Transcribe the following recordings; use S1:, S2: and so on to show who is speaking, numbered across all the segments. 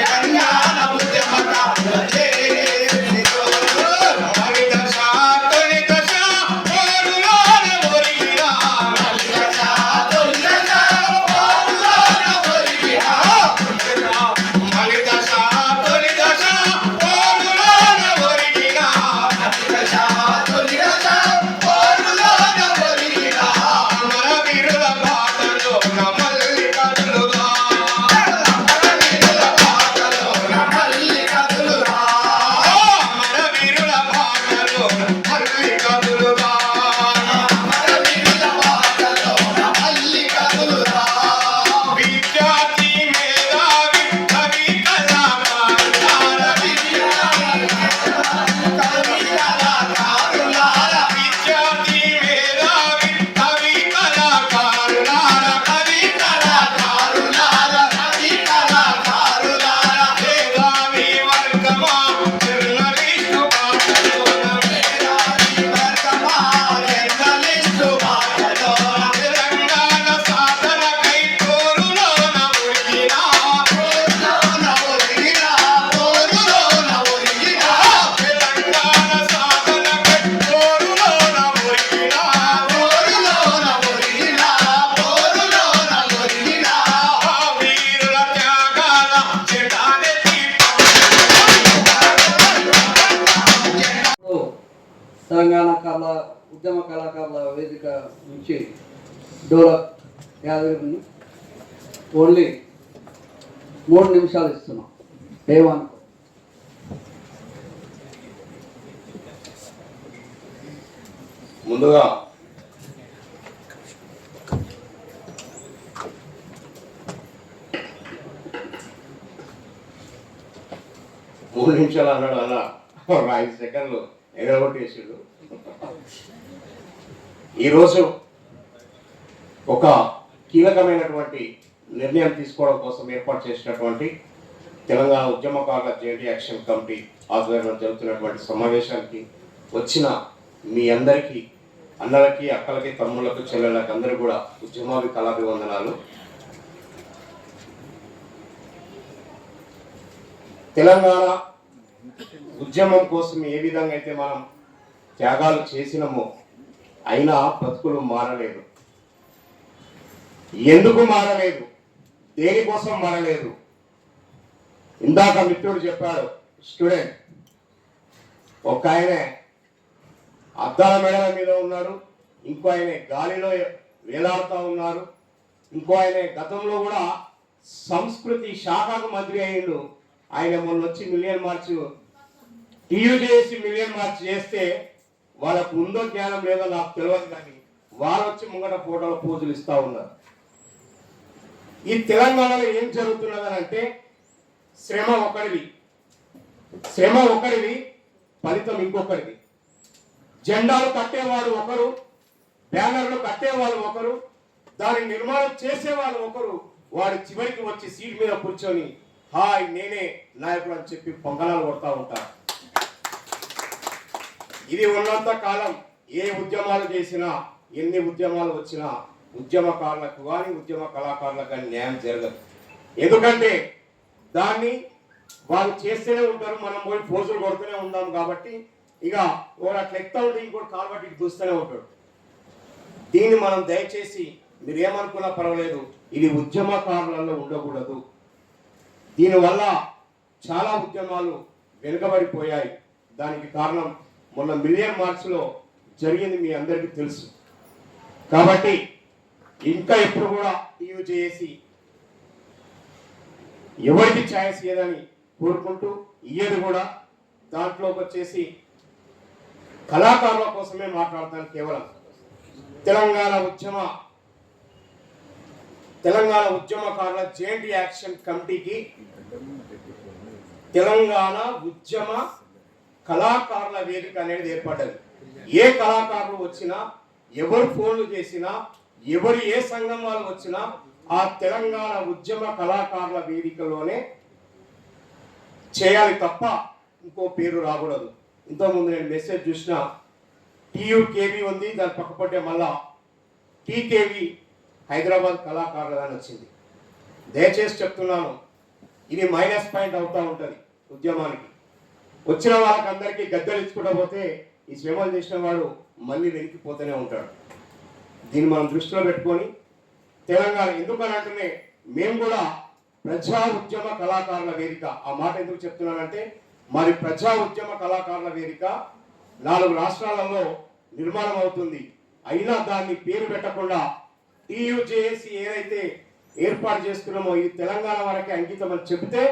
S1: Yeah. Hare Hare Telangana కళ ఉద్యమ కళాకారుల వేదిక నుంచి డోలక్ యాదగిరిని ఓన్లీ మూడు నిమిషాలు ఇస్తున్నాం. ఏమనుకో
S2: ముందుగా మూడు నిమిషాలు అన్నాడు అన్న ఐదు సెకండ్లు ఎగరగొట్టేసాడు. ఈరోజు ఒక కీలకమైనటువంటి నిర్ణయం తీసుకోవడం కోసం ఏర్పాటు చేసినటువంటి తెలంగాణ ఉద్యమకారుల జేడీ యాక్షన్ కమిటీ ఆధ్వర్యంలో జరుగుతున్నటువంటి సమావేశానికి వచ్చిన మీ అందరికీ అన్నలకి అక్కలకి తమ్ముళ్ళకు చెల్లెళ్ళకి అందరూ కూడా ఉద్యమాభి కళాభివందనాలు. తెలంగాణ ఉద్యమం కోసం ఏ విధంగా అయితే మనం త్యాగాలు చేసినామో అయినా బతుకులు మారలేదు. ఎందుకు మారలేదు? దేనికోసం మారలేదు? ఇందాక మిత్రుడు చెప్పాడు స్టూడెంట్ ఒక ఆయనే అద్దాల మెడల మీద ఉన్నారు ఇంకో ఆయన గాలిలో వేలాడుతూ ఉన్నారు ఇంకో ఆయన గతంలో కూడా సంస్కృతి శాఖకు మంత్రి అయ్యిండు. ఆయన మొన్న వచ్చి మిలియన్ మార్చ్ టీయూ చేసి మిలియన్ మార్చ్ చేస్తే వాళ్ళకు ఉందో జ్ఞానం లేదో నాకు తెలియదు కానీ వారు వచ్చి ముంగట ఫోటోలు పూజలు ఇస్తా ఉన్నారు. ఈ తెలంగాణలో ఏం జరుగుతున్నదని అంటే శ్రమ ఒకరివి శ్రమ ఒకరివి ఫలితం ఇంకొకరిది. జెండాలు కట్టేవాడు ఒకరు బ్యానర్లు కట్టేవాళ్ళు ఒకరు దాని నిర్మాణం చేసేవాళ్ళు ఒకరు. వాడు చివరికి వచ్చి సీట్ మీద కూర్చొని హాయ్ నేనే నాయకుడు అని చెప్పి పొంగనాలు కొడతా ఉంటారు. ఇది ఉన్నంత కాలం ఏ ఉద్యమాలు చేసినా ఎన్ని ఉద్యమాలు వచ్చినా ఉద్యమకారులకు కానీ ఉద్యమ కళాకారులకు కానీ న్యాయం జరగదు. ఎందుకంటే దాన్ని వాళ్ళు చేస్తూనే ఉంటారు మనం పోయి పోజులు కొడుతూనే ఉన్నాం కాబట్టి ఇక ఒకడు అట్లా ఎక్కుతా ఉంటే ఇంకోటి కాబట్టి చూస్తూనే ఇటు ఉంటాడు. దీన్ని మనం దయచేసి మీరు ఏమనుకున్నా పర్వాలేదు ఇది ఉద్యమకారులలో ఉండకూడదు. దీనివల్ల చాలా ఉద్యమాలు వెనుకబడిపోయాయి. దానికి కారణం మొన్న మిలియన్ మార్చ్లో జరిగింది మీ అందరికీ తెలుసు. కాబట్టి ఇంకా ఎప్పుడు కూడా టీవీ చేసి ఎవరికి ఛాయిస్ ఇయ్యదని కోరుకుంటూ ఇయ్యదు కూడా. దాంట్లోకి వచ్చేసి కళాకారుల కోసమే మాట్లాడతాను కేవలం. తెలంగాణ ఉద్యమ తెలంగాణ ఉద్యమకారుల జేఎంటి యాక్షన్ కమిటీకి తెలంగాణ ఉద్యమ కళాకారుల వేదిక అనేది ఏర్పడ్డది. ఏ కళాకారులు వచ్చినా ఎవరు ఫోన్లు చేసినా ఎవరు ఏ సంఘం వాళ్ళు వచ్చినా ఆ తెలంగాణ ఉద్యమ కళాకారుల వేదికలోనే చేయాలి తప్ప ఇంకో పేరు రాకూడదు. ఇంతకుముందు నేను మెసేజ్ చూసిన టీయూకేవి ఉంది దాని పక్కపట్టే మళ్ళా టీకేవి హైదరాబాద్ కళాకారులు అని వచ్చింది. దయచేసి చెప్తున్నాను ఇది మైనస్ పాయింట్ అవుతూ ఉంటుంది ఉద్యమానికి. వచ్చిన వాళ్ళకందరికీ గద్దెలు ఇచ్చుకుంటూ పోతే ఈ శ్రమలు చేసిన వాడు మళ్ళీ వెనికిపోతూనే ఉంటాడు. దీన్ని మనం దృష్టిలో పెట్టుకొని తెలంగాణ ఎందుకని అంటేనే మేము కూడా ప్రజా ఉద్యమ కళాకారుల వేదిక. ఆ మాట ఎందుకు చెప్తున్నానంటే మరి ప్రజా ఉద్యమ కళాకారుల వేదిక నాలుగు రాష్ట్రాలలో నిర్మాణం అవుతుంది. అయినా దాన్ని పేరు పెట్టకుండా టీయూజేఏసి ఏదైతే ఏర్పాటు చేసుకున్నామో ఈ తెలంగాణ వరకే అంకితం అని చెబితే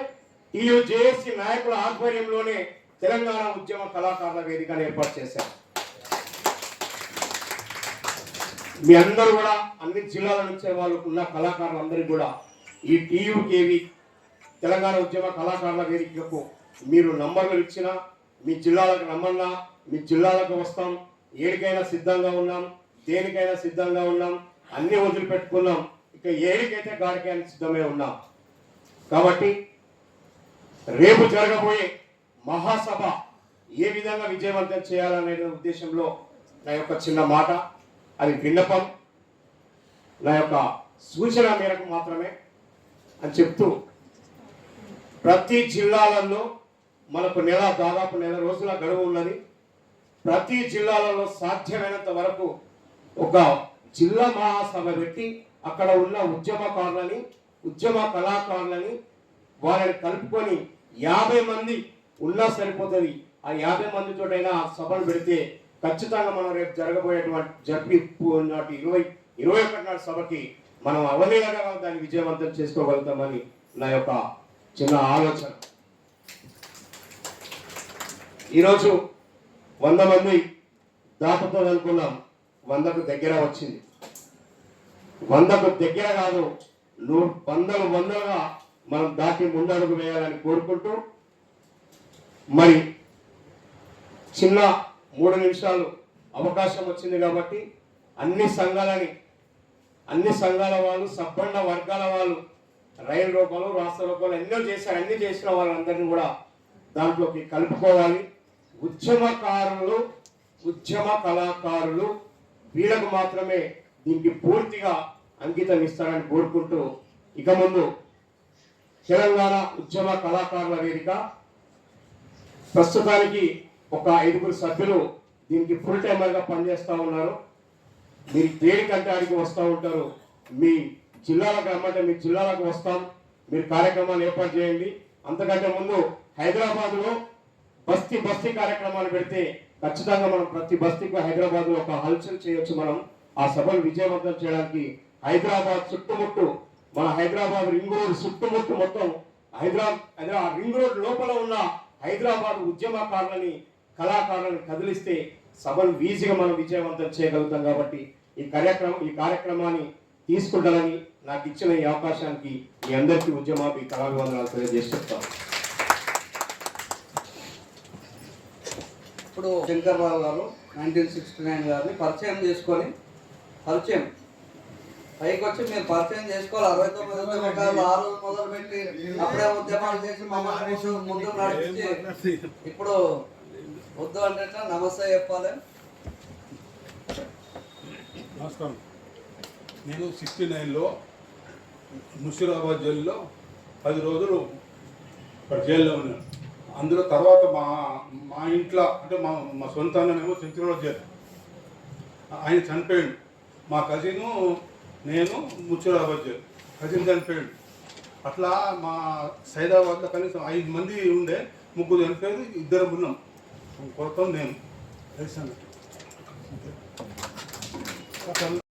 S2: టీయూజేఏసి నాయకుల ఆధ్వర్యంలోనే తెలంగాణ ఉద్యమ కళాకారుల వేదికను ఏర్పాటు చేశారు. మీ అందరూ కూడా అన్ని జిల్లాల నుంచే వాళ్ళు ఉన్న కళాకారులందరికీ కూడా ఈ టీయుకేవి తెలంగాణ ఉద్యమ కళాకారుల వేదికకు మీరు నంబర్లు ఇచ్చినా మీ జిల్లాలకు రమ్మన్నా మీ జిల్లాలకు వస్తాం ఏడికైనా సిద్ధంగా ఉన్నాం దేనికైనా సిద్ధంగా ఉన్నాం అన్నీ వదిలిపెట్టుకున్నాం ఇక ఏడికైతే గాడికైనా సిద్ధమే ఉన్నాం. కాబట్టి రేపు జరగబోయే మహాసభ ఏ విధంగా విజయవంతం చేయాలనే ఉద్దేశంలో నా యొక్క చిన్న మాట. అది విన్నపం. నా యొక్క సూచన మేరకు మాత్రమే అని చెప్తూ ప్రతి జిల్లాలలో మనకు నెల దాదాపు నెల రోజుల గడువు ఉన్నది. ప్రతి జిల్లాలలో సాధ్యమైనంత వరకు ఒక జిల్లా మహాసభ పెట్టి అక్కడ ఉన్న ఉద్యమకారులని ఉద్యమ కళాకారులని వారిని కలుపుకొని యాభై మంది ఉన్నా సరిపోతుంది ఆ యాభై మందితోటైనా ఆ సభలు పెడితే ఖచ్చితంగా మనం రేపు జరగబోయేటువంటి జరిపి నాటి ఇరవై ఇరవై ఒకటి నాటి సభకి మనం అవలీలగా దాన్ని విజయవంతం చేసుకోగలుగుతామని నా యొక్క చిన్న ఆలోచన. ఈరోజు వంద మంది దాటుతో అనుకున్నాం వందకు దగ్గర వచ్చింది. వందకు దగ్గర కాదు నూ వందలు వందలుగా మనం దాటి ముందడుగు వేయాలని కోరుకుంటూ మరి చిన్న మూడు నిమిషాలు అవకాశం వచ్చింది కాబట్టి అన్ని సంఘాలని అన్ని సంఘాల వాళ్ళు సబ్బండ వర్గాల వాళ్ళు రైలు రూపాలు రాష్ట్ర రూపాలు ఎన్నో చేశారు అన్ని చేసిన వాళ్ళందరినీ కూడా దాంట్లోకి కలుపుకోవాలి. ఉద్యమకారులు ఉద్యమ కళాకారులు వీళ్ళకు మాత్రమే దీనికి పూర్తిగా అంకితం ఇస్తారని కోరుకుంటూ ఇక ముందు తెలంగాణ ఉద్యమ కళాకారుల వేదిక ప్రస్తుతానికి ఒక ఐదుగురు సభ్యులు దీనికి ఫుల్ టైమర్గా పనిచేస్తూ ఉన్నారు. మీరు దేనికంటే అడిగి వస్తూ ఉంటారు. మీ జిల్లాలకు రమ్మంటే మీ జిల్లాలకు వస్తాం. మీరు కార్యక్రమాలు ఏర్పాటు చేయండి. అంతకంటే ముందు హైదరాబాద్లో బస్తీ బస్తీ కార్యక్రమాలు పెడితే ఖచ్చితంగా మనం ప్రతి బస్తీకి హైదరాబాద్లో ఒక హల్చల్ చేయొచ్చు మనం. ఆ సభలు విజయవంతం చేయడానికి హైదరాబాద్ చుట్టుముట్టు మన హైదరాబాద్ రింగ్ రోడ్ చుట్టుముట్టు మొత్తం హైదరాబాద్ హైదరాబాద్ రింగ్ రోడ్ లోపల ఉన్న హైదరాబాద్ ఉద్యమకారులని కళాకారులను కదిలిస్తే సభను ఈజీగా మనం విజయవంతం చేయగలుగుతాం కాబట్టి ఈ కార్యక్రమం ఈ కార్యక్రమాన్ని తీసుకుంటారని నాకు ఇచ్చిన ఈ అవకాశానికి మీ అందరికీ ఉద్యమాపి కళాభివందనాలు తెలియజేసి చెప్తాను.
S1: ఇప్పుడు శంకర్రావు గారు నైన్టీన్ సిక్స్టీ నైన్ గారిని పరిచయం చేసుకొని పరిచయం పైకి వచ్చి మీరు పరిచయం చేసుకోవాలి. అరవై తొమ్మిది ఉద్యమకారులు ఆ రోజు మొదలు పెట్టి అప్పుడే ఉద్యమాలు చేసి మమ్మల్ని ముందు నడిపించి ఇప్పుడు వద్దు అంటే? నమస్తే చెప్పాలి.
S3: నమస్కారం. నేను సిక్స్టీ నైన్లో ముషిరాబాద్ జైల్లో పది రోజులు ఇక్కడ జైల్లో ఉన్నాను. అందులో తర్వాత మా మా ఇంట్లో అంటే మా మా సొంత అన్ననేమో చింతలో జైలు ఆయన చనిపోయాడు. మా కజిను నేను ముషిరాబాద్ జైలు కజిన్ చనిపోయాడు అట్లా మా సైదాబాద్లో కనీసం ఐదు మంది ఉండే ముగ్గురు చనిపోయారు ఇద్దరు ఉన్నాం కొరత నేను తెలుసు అన్నట్టు.